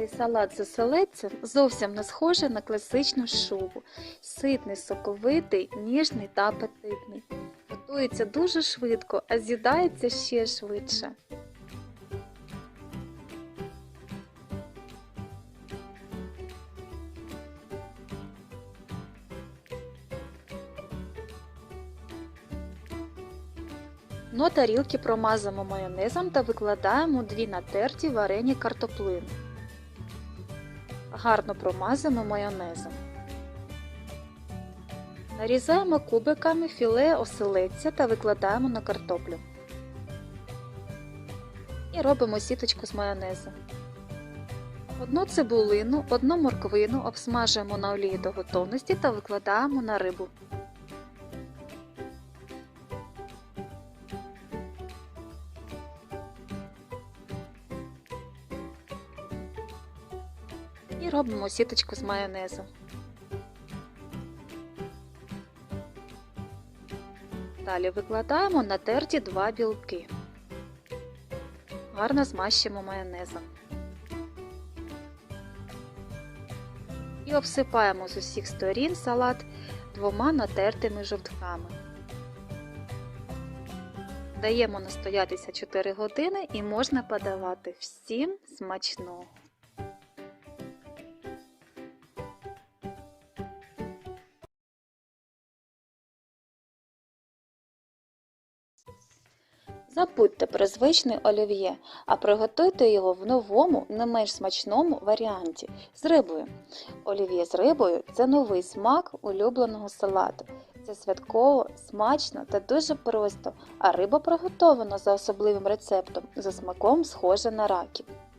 Цей салат з оселедцем зовсім не схожий на класичну шубу. Ситний, соковитий, ніжний та апетитний. Готується дуже швидко, а з'їдається ще швидше. Дно тарілки промазуємо майонезом та викладаємо дві натерті варені картоплини. Гарно промазимо майонезом. Нарізаємо кубиками філе оселедця та викладаємо на картоплю. І робимо сіточку з майонезом. Одну цибулину, одну морквину обсмажуємо на олії до готовності та викладаємо на рибу. І робимо сіточку з майонезом. Далі викладаємо натерті два білки. Гарно змащимо майонезом. І обсипаємо з усіх сторін салат двома натертими жовтками. Даємо настоятися 4 години і можна подавати всім смачного. Забудьте про звичний олів'є, а приготуйте його в новому, не менш смачному варіанті з рибою. Олів'є з рибою це новий смак улюбленого салату. Це святково, смачно та дуже просто, а риба приготована за особливим рецептом, за смаком схожа на раків. –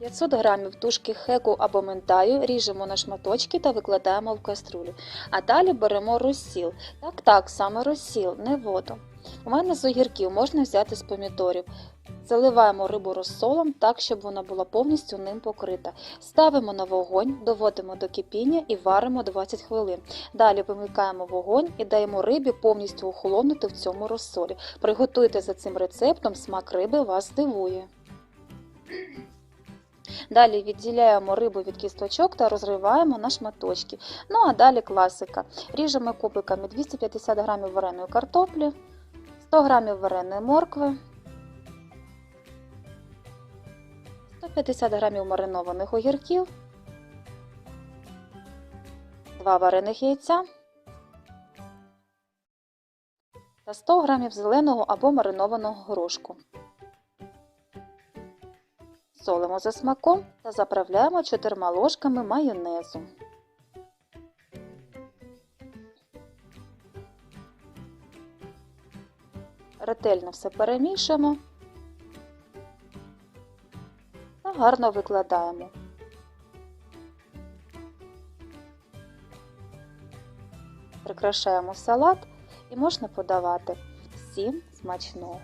500 грамів тушки хеку або ментаю ріжемо на шматочки та викладаємо в каструлю. А далі беремо розсіл. Так, так, саме розсіл, не воду. У мене з огірків можна взяти з помідорів. Заливаємо рибу розсолом так, щоб вона була повністю ним покрита. Ставимо на вогонь, доводимо до кипіння і варимо 20 хвилин. Далі вимикаємо вогонь і даємо рибі повністю охолонути в цьому розсолі. Приготуйте за цим рецептом, смак риби вас здивує. Далі відділяємо рибу від кісточок та розриваємо на шматочки. Ну а далі класика. Ріжемо кубиками 250 г вареної картоплі, 100 г вареної моркви, 150 г маринованих огірків, 2 варених яйця та 100 г зеленого або маринованого горошку. Солимо за смаком та заправляємо 4 ложками майонезу. Ретельно все перемішуємо та гарно викладаємо. Прикрашаємо салат і можна подавати. Всім смачного!